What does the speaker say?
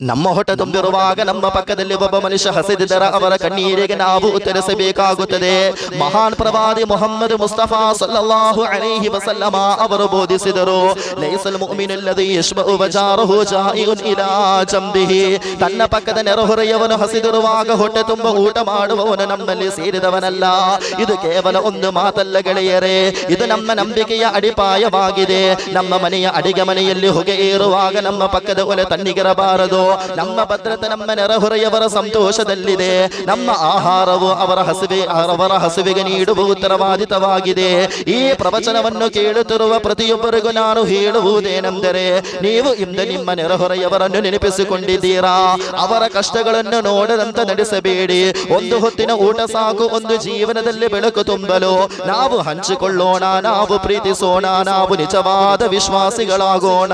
ನಮ್ಮ ಹೊಟ್ಟೆ ತುಂಬಿರುವಾಗ ನಮ್ಮ ಪಕ್ಕದಲ್ಲಿ ಒಬ್ಬ ಮನುಷ್ಯ ಹಸಿದಿದ್ದರ ಅವರ ಕಣ್ಣೀರಿಗೆ ನಾವು ಉತ್ತರಿಸಬೇಕಾಗುತ್ತದೆ. ಮಹಾನ್ ಪ್ರವಾದಿ ಮೊಹಮ್ಮದ್ ಮುಸ್ತಫಾ ಸಲ್ಲಲ್ಲಾಹು ಅಲೈಹಿ ವಸಲ್ಲಮ ಅವರು ಬೋಧಿಸಿದರು, ಲೈಸಲ್ ಇಲಾ ಜಂಬಿಹಿ. ತನ್ನ ಪಕ್ಕದ ನೆರೆಹೊರೆಯವನು ಹಸಿದಿರುವಾಗ ಹೊಟ್ಟೆ ತುಂಬ ಊಟ ಮಾಡುವವನು ನಮ್ಮಲ್ಲಿ ಸೇರಿದವನಲ್ಲ. ಇದು ಕೇವಲ ಒಂದು ಮಾತಲ್ಲ ಗೆಳೆಯರೇ, ಇದು ನಮ್ಮ ನಂಬಿಕೆಯ ಅಡಿಪಾಯವಾಗಿದೆ. ನಮ್ಮ ಮನೆಯ ಅಡಿಗೆ ಮನೆಯಲ್ಲಿ ಹೊಗೆ ಏರುವಾಗ ನಮ್ಮ ಪಕ್ಕದ ಒಲೆ ತಣ್ಣಿಗಿರಬಾರದು. ನಮ್ಮ ಭದ್ರತೆ ನಮ್ಮ ನೆರೆಹೊರೆಯವರ ಸಂತೋಷದಲ್ಲಿದೆ. ನಮ್ಮ ಆಹಾರವು ಅವರ ಹಸಿವೆ, ಅವರ ಹಸುವಿಗೆ ನೀಡುವ ಉತ್ತರವಾದಿತವಾಗಿದೆ. ಈ ಪ್ರವಚನವನ್ನು ಕೇಳುತ್ತಿರುವ ಪ್ರತಿಯೊಬ್ಬರಿಗೂ ನಾನು ಹೇಳುವುದೇನೆಂದರೆ, ನೀವು ಇಂದು ನಿಮ್ಮ ನೆರೆಹೊರೆಯವರನ್ನು ನೆನಪಿಸಿಕೊಂಡಿದ್ದೀರಾ? ಅವರ ಕಷ್ಟಗಳನ್ನು ನೋಡದಂತ ನಡೆಸಬೇಡಿ. ಒಂದು ಹೊತ್ತಿನ ಊಟ ಸಾಕು, ಒಂದು ಜೀವನದಲ್ಲಿ ಬೆಳಕು ತುಂಬಲು. ನಾವು ಹಂಚಿಕೊಳ್ಳೋಣ, ನಾವು ಪ್ರೀತಿಸೋಣ, ನಾವು ನಿಜವಾದ ವಿಶ್ವಾಸಿಗಳಾಗೋಣ.